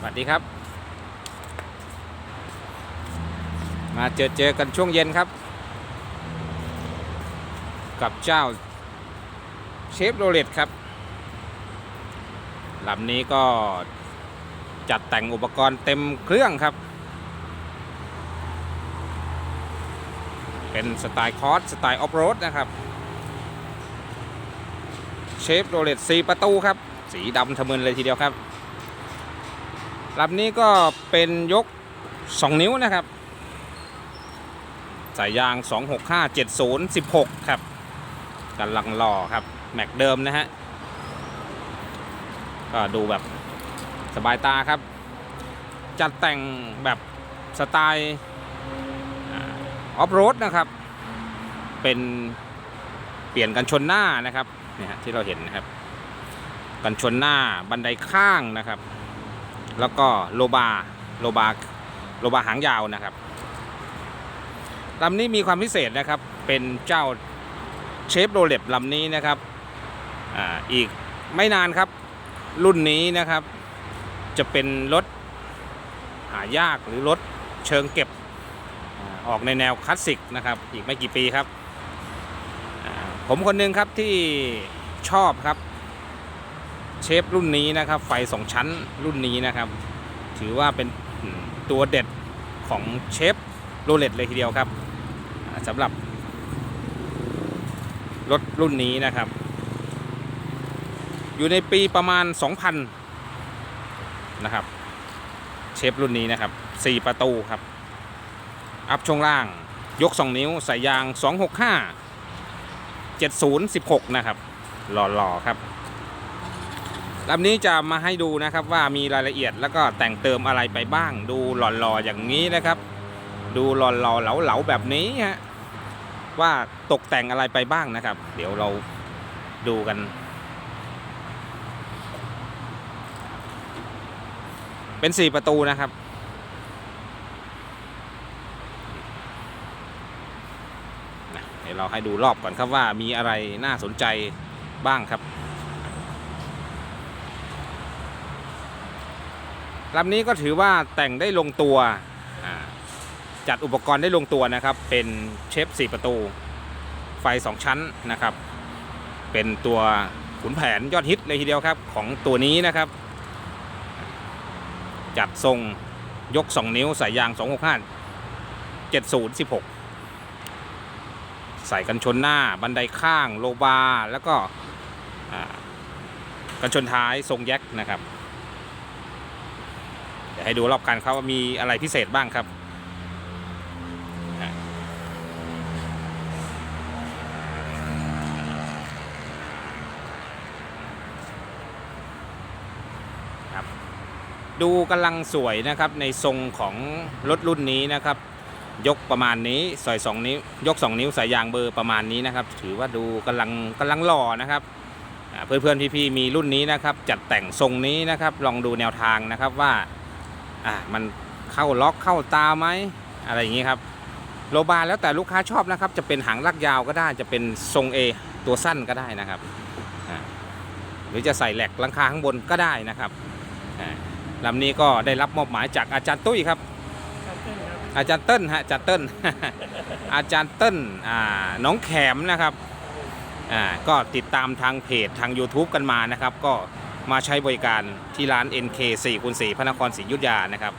สวัสดีครับ มาเจอเจอกันช่วงเย็นครับ กับเจ้าเชฟโรเลตครับลำนี้ก็จัดแต่งอุปกรณ์เต็มเครื่องครับ เป็นสไตล์คอร์สสไตล์ออฟโรดนะครับ เชฟโรเลตสีประตูครับ สีดำทะมึนเลยทีเดียวครับ ลำนี้ก็เป็นยก 2 นิ้วนะครับ สายยาง 265 70 16 ครับกำลังหล่อครับ แม็กเดิมนะฮะ ก็ดูแบบสบายตาครับ จัดแต่งแบบสไตล์ออฟโรดนะครับ เป็นเปลี่ยนกันชนหน้านะครับเนี่ยฮะที่เราเห็นนะครับ กันชนหน้าบันไดข้างนะครับ แล้วก็โลบาโลบาโลบาหางยาวนะครับลำนี้มีความพิเศษนะครับ เป็นเจ้าเชฟโรเล็ตลำนี้นะครับออีกไม่นานครับ รุ่นนี้นะครับ จะเป็นรถหายากหรือรถเชิงเก็บออกในแนวคลาสสิกนะครับ อีกไม่กี่ปีครับ ผมคนหนึงครับที่ชอบครับ เชฟรุ่นนี้นะครับ ไฟสองชั้นรุ่นนี้นะครับ ถือว่าเป็นตัวเด็ดของเชฟโรเลตเลยทีเดียวครับสำหรับรถรุ่นนี้นะครับ อยู่ในปีประมาณ 2,000 นะครับ เชฟรุ่นนี้นะครับ 4 ประตูครับ อัพช่วงล่างยก 2 นิ้วใส่ยาง 265 70 16 นะครับหล่อๆครับ ลำนี้จะมาให้ดูนะครับว่ามีรายละเอียดแล้วก็แต่งเติมอะไรไปบ้าง ดูหล่อๆอย่างนี้นะครับ ดูหล่อๆเหลาๆแบบนี้ฮะว่าตกแต่งอะไรไปบ้างนะครับ เดี๋ยวเราดูกันเป็นสี่ประตูนะครับ เดี๋ยวเราให้ดูรอบก่อนครับว่ามีอะไรน่าสนใจบ้างครับ ลำนี้ก็ถือว่าแต่งได้ลงตัว จัดอุปกรณ์ได้ลงตัวนะครับ เป็นเชฟ4 ประตู ไฟ 2 ชั้นนะครับ เป็นตัวขุนแผนยอดฮิตเลยทีเดียวครับของตัวนี้นะครับ จัดทรงยก 2 นิ้วใส่ยาง 265 70 16 ใส่กันชนหน้าบันไดข้างโลบา แล้วก็กันชนท้ายทรงแยกนะครับ ให้ดูรอบคันเขาว่ามีอะไรพิเศษบ้างครับครับดูกำลังสวยนะครับในทรงของรถรุ่นนี้นะครับ ยกประมาณนี้ใส่สองนิ้วยก 2 นิ้วส่ยยางเบอร์ประมาณนี้นะครับ ถือว่าดูกำลังกำลังหล่อนะครับอ่าเพื่อนๆพี่ๆมีรุ่นนี้นะครับ จัดแต่งทรงนี้นะครับ ลองดูแนวทางนะครับว่า อะมันเข้าล็อกเข้าตาไหมอะไรอย่างนี้ครับโลบาแล้วแต่ลูกค้าชอบนะครับ จะเป็นหางลากยาวก็ได้จะเป็นทรง A ตัวสั้นก็ได้นะครับหรือจะใส่แหลกลังคาข้างบนก็ได้นะครับลำนี้ก็ได้รับมอบหมายจากอาจารย์ตุ้ยครับ อาจารย์เติ้ลฮะอาจารย์เติ้ลอาจารย์เติ้ลน้องแขมนะครับก็ติดตามทางเพจทาง YouTube กันมานะครับ ก็ มาใช้บริการที่ร้าน NK 4คูณ4พระนครศรีอยุธยานะครับ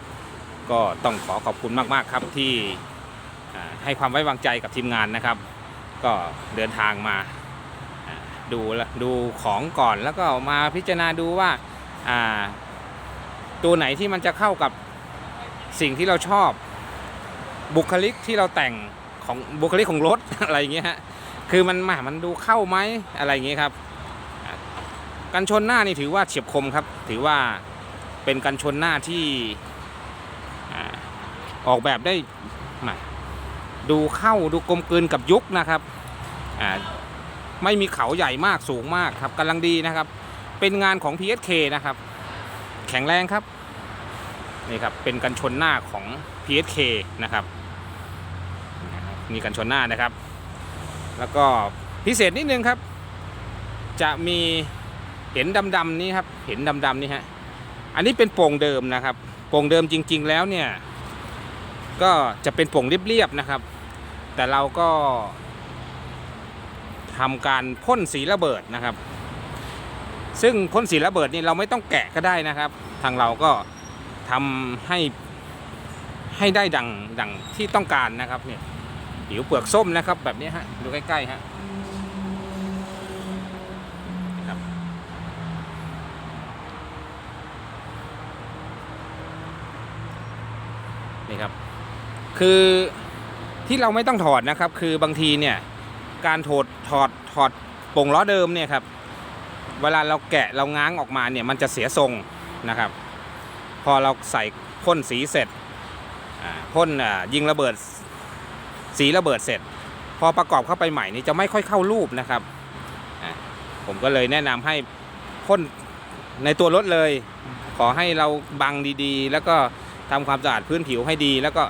ก็ต้องขอขอบคุณมาก ๆ ครับที่ให้ความไว้วางใจกับทีมงานนะครับ ก็เดินทางมาดูดูของก่อนแล้วก็มาพิจารณาดูว่าตัวไหนที่มันจะเข้ากับสิ่งที่เราชอบ บุคลิกที่เราแต่งของบุคลิกของรถอะไรอย่างเงี้ยฮะคือมันมามันดูเข้าไหมอะไรอย่างเงี้ยครับ กันชนหน้านี่ถือว่าเฉียบคมครับ ถือว่าเป็นกันชนหน้าที่ออกแบบได้ดูเข้าดูกลมกลืนกับยุคนะครับไม่มีเขาใหญ่มากสูงมากครับกำลังดีนะครับ เป็นงานของ PSK นะครับ แข็งแรงครับนี่ครับเป็นกันชนหน้าของ PSK นะครับมีกันชนหน้านะครับ แล้วก็พิเศษนิดนึงครับ จะมี เห็นดำๆนี้ครับ เห็นดำๆนี่ฮะ อันนี้เป็นโป่งเดิมนะครับ โป่งเดิมจริง ๆ แล้วเนี่ย ก็จะเป็นโป่งเรียบๆนะครับ แต่เราก็ทำการพ่นสีระเบิดนะครับ ซึ่งพ่นสีระเบิดนี่เราไม่ต้องแกะก็ได้นะครับ ทางเราก็ทำให้ให้ได้ดังดังที่ต้องการนะครับเนี่ยผิวเปลือกส้มนะครับแบบนี้ฮะดูใกล้ๆฮะครับ นี่ครับ คือที่เราไม่ต้องถอดนะครับ คือบางทีเนี่ย การถอดถอดถอดป่งล้อเดิมเนี่ยครับ เวลาเราแกะเราง้างออกมาเนี่ยมันจะเสียทรงนะครับ พอเราใส่พ่นสีเสร็จพ่นยิงระเบิดสีระเบิดเสร็จ พอประกอบเข้าไปใหม่นี่จะไม่ค่อยเข้ารูปนะครับผมก็เลยแนะนำให้พ่นในตัวรถเลย ขอให้เราบังดีๆ แล้วก็ทำความสะอาดพื้นผิวให้ดีแล้วก็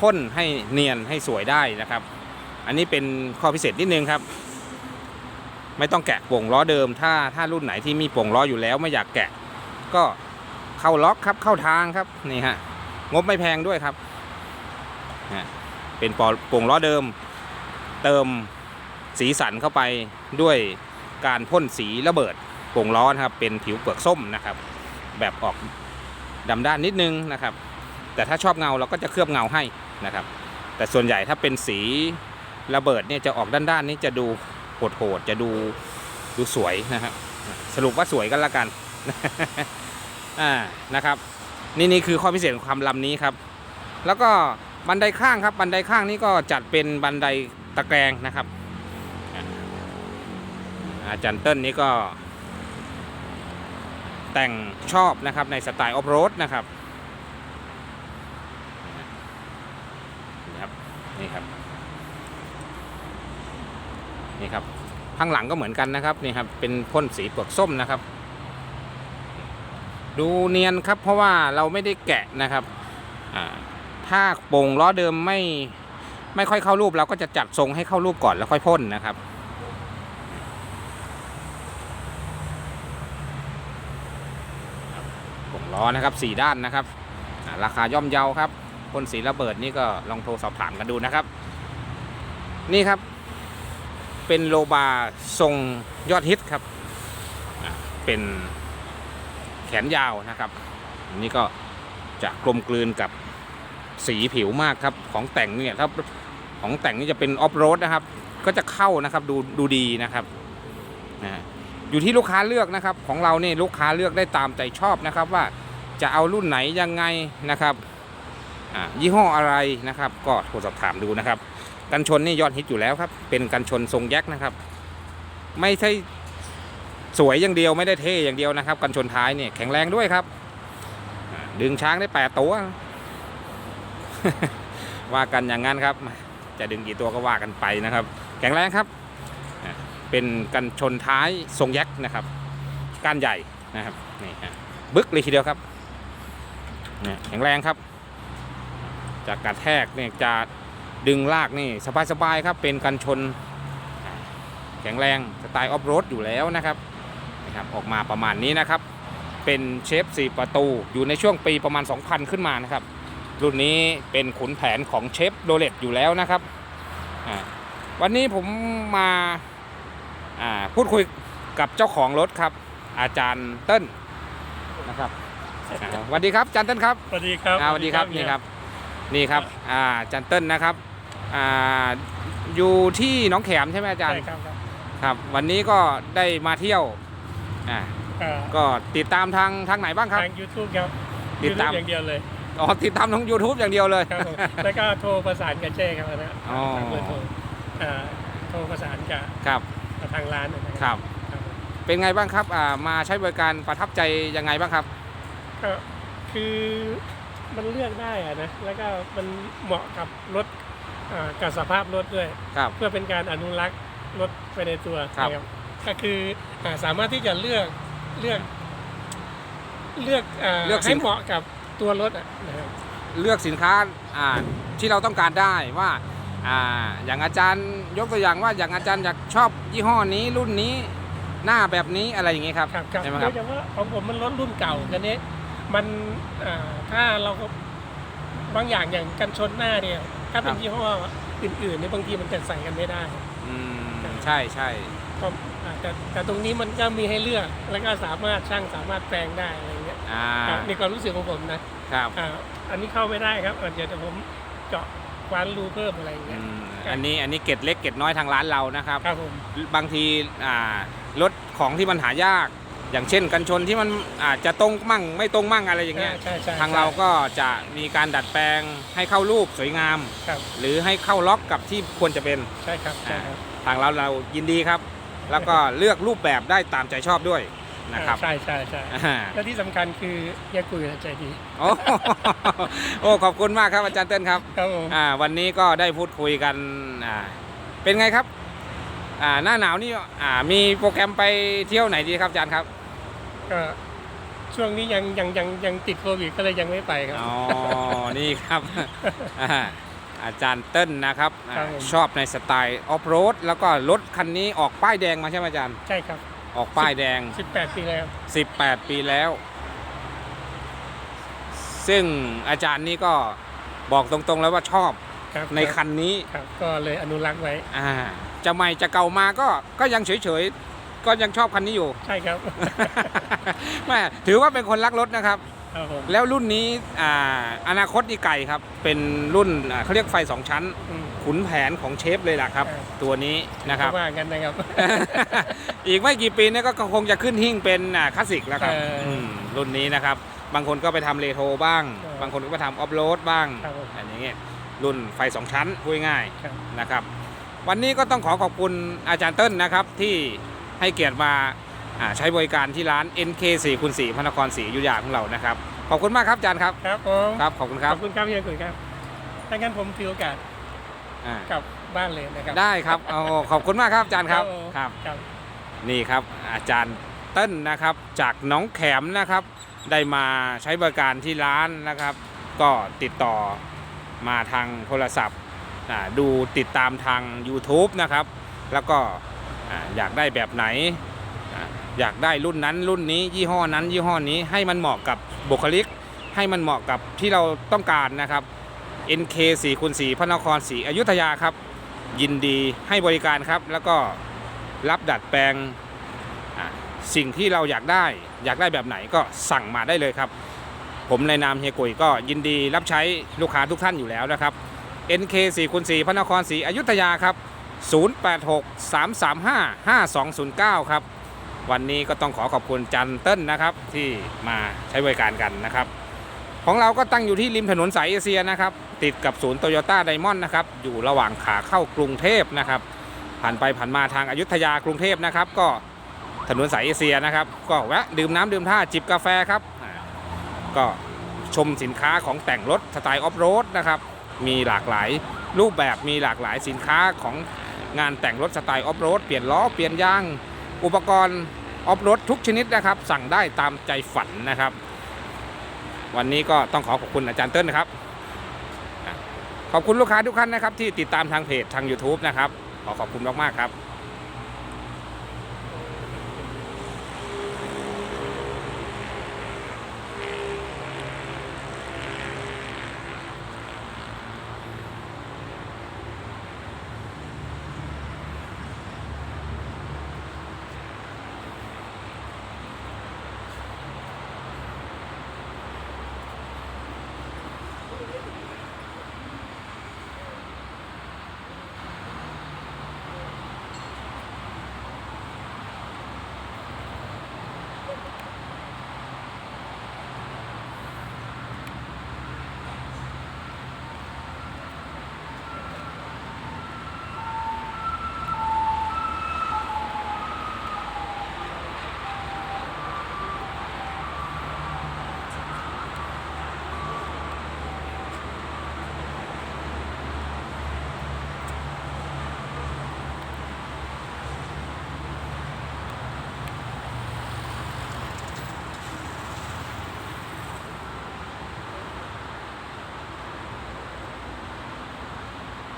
พ่นให้เนียนให้สวยได้นะครับ อันนี้เป็นข้อพิเศษนิดนึงครับ ไม่ต้องแกะโป่งล้อเดิม ถ้าถ้ารุ่นไหนที่มีโป่งล้ออยู่แล้วไม่อยากแกะ ก็เข้าล็อกครับเข้าทางครับนี่ฮะงบไม่แพงด้วยครับเป็นปโป่งล้อเดิม เติมสีสันเข้าไปด้วยการพ่นสีระเบิดโป่งล้อนะครับ เป็นผิวเปลือกส้มนะครับ แบบออกดำด้านนิดนึงนะครับ แต่ถ้าชอบเงาเราก็จะเคลือบเงาให้ นะครับ แต่ส่วนใหญ่ถ้าเป็นสีระเบิดเนี่ยจะออกด้านๆนี้จะดูโหดๆจะดูดูสวยนะครับ สรุปว่าสวยกันละกันอ่านะครับ นี่นี่คือข้อพิเศษของความลำนี้ครับ แล้วก็บันไดข้างครับ บันไดข้างนี้ก็จัดเป็นบันไดตะแกรงนะครับอาจารย์เติ้ลนี่ก็แต่งชอบนะครับในสไตล์ออฟโรดนะครับนี่ครับนี่ครับนี่ครับ ข้างหลังก็เหมือนกันนะครับนี่ครับเป็นพ่นสีเปลือกส้มนะครับ ดูเนียนครับเพราะว่าเราไม่ได้แกะนะครับถ้าโป่งล้อเดิมไม่ไม่ค่อยเข้ารูปเราก็จะจัดทรงให้เข้ารูปก่อนแล้วค่อยพ่นนะครับผงล้อนะครับสี่ด้านนะครับ ราคาย่อมเยาครับพ่นสีระเบิดนี่ก็ลองโทรสอบถามกันดูนะครับ นี่ครับ เป็นโลบาทรงยอดฮิตครับ เป็นแขนยาวนะครับ นี่ก็จะกลมกลืนกับสีผิวมากครับ ของแต่งเนี่ยถ้าของแต่งนี่จะเป็นออฟโรดนะครับ ก็จะเข้านะครับดูดูดีนะครับนะอยู่ที่ลูกค้าเลือกนะครับ ของเราเนี่ยลูกค้าเลือกได้ตามใจชอบนะครับว่าจะเอารุ่นไหนยังไงนะครับยี่ห้ออะไรนะครับ ก็โทรสอบถามดูนะครับ กันชนนี่ยอดฮิตอยู่แล้วครับ เป็นกันชนทรงแยกนะครับ ไม่ใช่สวยอย่างเดียวไม่ได้เท่อย่างเดียวนะครับ กันชนท้ายเนี่ยแข็งแรงด้วยครับ ดึงช้างได้แปดตัว ว่ากันอย่างนั้นครับ จะดึงกี่ตัวก็ว่ากันไปนะครับ แข็งแรงครับ เป็นกันชนท้ายทรงแยกนะครับก้านใหญ่นะครับนี่ฮะบึกเลยทีเดียวครับเนี่ยแข็งแรงครับ จากกระแทกเนี่ยจะ ดึงลากนี่สบายๆครับเป็นกันชนแข็งแรงสไตล์ออฟโรดอยู่แล้วนะครับนะครับออกมาประมาณนี้นะครับ เป็นเชฟ4 ประตู อยู่ในช่วงปีประมาณ 2,000 ขึ้นมานะครับ รุ่นนี้เป็นขุนแผนของเชฟโดเลตอยู่แล้วนะครับอ่าวันนี้ผมมาอ่าพูดคุยกับเจ้าของรถครับ อาจารย์เติ้ลนะครับอ่าสวัสดีครับอาจารย์เติ้ลครับสวัสดีครับอ่าสวัสดีครับนี่ครับนี่ครับอ่าอาจารย์เติ้ลนะครับ อ่าอยู่ที่หน้องแขมใช่ไหมอาจารย์ใช่ครับครับครับ วันนี้ก็ได้มาเที่ยวอ่าอ่าก็ติดตามทางทางไหนบ้างครับ ทาง YouTube ครับ ติดตาม YouTube อย่างเดียวเลยอ๋อติดตามทาง YouTube อย่างเดียวเลย ครับผม แล้วก็โทรประสานกับเจ้ครับนะอ๋อ ทางเบอร์โทรอ่าโทรประสานกับครับกับทางร้านนะคครับรับผมเป็นไงบ้างครับอ่ามาใช้บริการประทับใจยังไงบ้างครับ ก็คือมันเลือกได้อะนะแล้วก็มันเหมาะกับรถ อ่ากับสภาพรถด้วย ครับ เพื่อเป็นการอนุรักษ์รถไปในตัวครับ นะก็คืออ่าสามารถที่จะเลือกเลือก เลือกอ่าเลือกสิให้นเหมาะกับตัวรถอะนะครับ เลือกสินค้าอ่าที่เราต้องการได้ว่าอ่าอย่างอาจารย์ยกตัวอย่างว่าอย่างอาจารย์อยากชอบยี่ห้อนี้รุ่นนี้หน้าแบบนี้อะไรอย่างเงี้ยครับครับครับใช่ไหมคโดรับ ยเฉพาะของผมมันรถรุ่นเก่าคันนี้มันอ่าถ้าเราก็บางอย่างอย่างกันชนหน้าเนี่ย ถ้าเป็คนรับยี่ห้ออื่นๆเนี่ยบางทีมันจะใส่กันไม่ได้ อืมใช่ใช่ก็อ่าแต่แต่ตรงนี้มันก็มีให้เลือกแล้วก็สามารถช่างสามารถแปลงได้อะไรเงี้ยอ่าครับในความรู้สึกของผมนะครับอ่าอันนี้เข้าไม่ได้ครับอ่าเดี๋ยวแต่ผมเจาะคว้านรูเพิ่มอะไรเงี้อืยมอันนี้อันนี้เกร็ดเล็กเกร็ดน้อยทางร้านเรานะครับครับผมบางทีอ่ารถของที่มันหายาก อย่างเช่นกันชนที่มันอาจจะตรงมั่งไม่ตรงมั่งอะไรอย่างเงี้ยใช่ใช่ทางเราก็จะมีการดัดแปลงให้เข้ารูปสวยงาม ครับหรือให้เข้าล็อกกับที่ควรจะเป็นใช่ครับใช่ครับทางเราเรายินดีครับ แล้วก็เลือกรูปแบบได้ตามใจชอบด้วยนะครับใช่ใช่ใช่อ่าและที่สำคัญคือเฮียกุยใจดีโอ้โอ้ขอบคุณมากครับอาจารย์เต้นครับครับผมอ่าวันนี้ก็ได้พูดคุยกันอ่าเป็นไงครับอ่าหน้าหนาวนี่อ่ามีโปรแกรมไปเที่ยวไหนดีครับอาจารย์ครับ ก็ช่วงนี้ยังยังยังยังติดโควิดก็เลยยังไม่ไปครับ อ๋อ นี่ครับอ่าอาจารย์เต้นนะครับอ่าครับผม ชอบในสไตล์ออฟโรดแล้วก็รถคันนี้ออกป้ายแดงมาใช่ไหมอาจารย์ ใช่ครับ ออกป้ายแดง 18 ปีแล้ว 18 ปีแล้ว ซึ่งอาจารย์นี่ก็บอกตรงๆแล้วว่าชอบครับในคันนี้ ครับ ก็เลยอนุรักษ์ไว้ อ่า จะใหม่จะเก่ามาก็ก็ยังเฉยๆ ก็ยังชอบคันนี้อยู่ ใช่ครับแม่ถือว่าเป็นคนรักรถนะครับ ครับผมแล้วรุ่นนี้อ่าอนาคตนี่ไกลครับ เป็นรุ่นอ่าเขาเรียกไฟสองชั้น อืม ขุนแผนของเชฟเลยล่ะครับ ครับ ตัวนี้นะครับ ว่ากันนะครับ อีกไม่กี่ปีเนี่ยก็คงจะขึ้นหิ้งเป็นอ่าคลาสสิกแล้วครับเอออืมรุ่นนี้นะครับ บางคนก็ไปทำเลโทรบ้าง เออบางคนก็ไปทำออฟโรดบ้างครับผมอันนี้รุ่นไฟสองชั้นพูดง่ายครับๆนะครับ วันนี้ก็ต้องขอขอบคุณอาจารย์เติ้ลนะครับที่ ให้เกียรติมาอ่าใช้บริการที่ร้าน NK 4คูณ4พระนครศรีอยุธยาของเรานะครับ ขอบคุณมากครับอาจารย์ครับ ครับผมครับขอบคุณคขรับอบคุณครับเฮียกุยครับถ้างั้นผมถือโอกาสอ่ากลับบ้านเลยนะครับ ได้ครับเอาขอบคุณมากครับอาจารย์ครับผมครับ ครับ นี่ครับอาจารย์เต้นนะครับ จากหน้องแขมนะครับ ได้มาใช้บริการที่ร้านนะครับ ก็ติดต่อมาทางโทรศัพท์อ่าดูติดตามทาง YouTube นะครับ แล้วก็ อยากได้แบบไหน อยากได้รุ่นนั้นรุ่นนี้ ยี่ห้อนั้น ยี่ห้อนี้ให้มันเหมาะกับบุคลิก ให้มันเหมาะกับที่เราต้องการนะครับ NK 4คูณ4พระนครศรีอยุธยาครับ ยินดีให้บริการครับ แล้วก็รับดัดแปลงสิ่งที่เราอยากได้ อยากได้แบบไหนก็สั่งมาได้เลยครับ ผมในนามเฮียกุยก็ยินดีรับใช้ลูกค้าทุกท่านอยู่แล้วนะครับ NK 4คูณ4พระนครศรีอยุธยาครับ 086 335 5209 ครับ วันนี้ก็ต้องขอขอบคุณจันเติ้ลนะครับ ที่มาใช้บริการกันนะครับ ของเราก็ตั้งอยู่ที่ริมถนนสายเอเชียนะครับ ติดกับศูนย์โตโยต้าไดมอนด์นะครับ อยู่ระหว่างขาเข้ากรุงเทพนะครับ ผ่านไปผ่านมาทางอายุทยากรุงเทพนะครับ ก็ถนนสายเอเชียนะครับ ก็แวะดื่มน้ำดื่มท่าจิบกาแฟครับก็ชมสินค้าของแต่งรถสไตล์ออฟโรดนะครับ มีหลากหลายรูปแบบมีหลากหลายสินค้าของ งานแต่งรถสไตล์ออฟโรดเปลี่ยนล้อเปลี่ยนยาง อุปกรณ์ออฟโรดทุกชนิดนะครับ สั่งได้ตามใจฝันนะครับ วันนี้ก็ต้องขอขอบคุณอาจารย์เติ้ลนะครับ ขอบคุณลูกค้าทุกท่านนะครับ ที่ติดตามทางเพจทาง YouTube นะครับ ขอขอบคุณมากๆครับ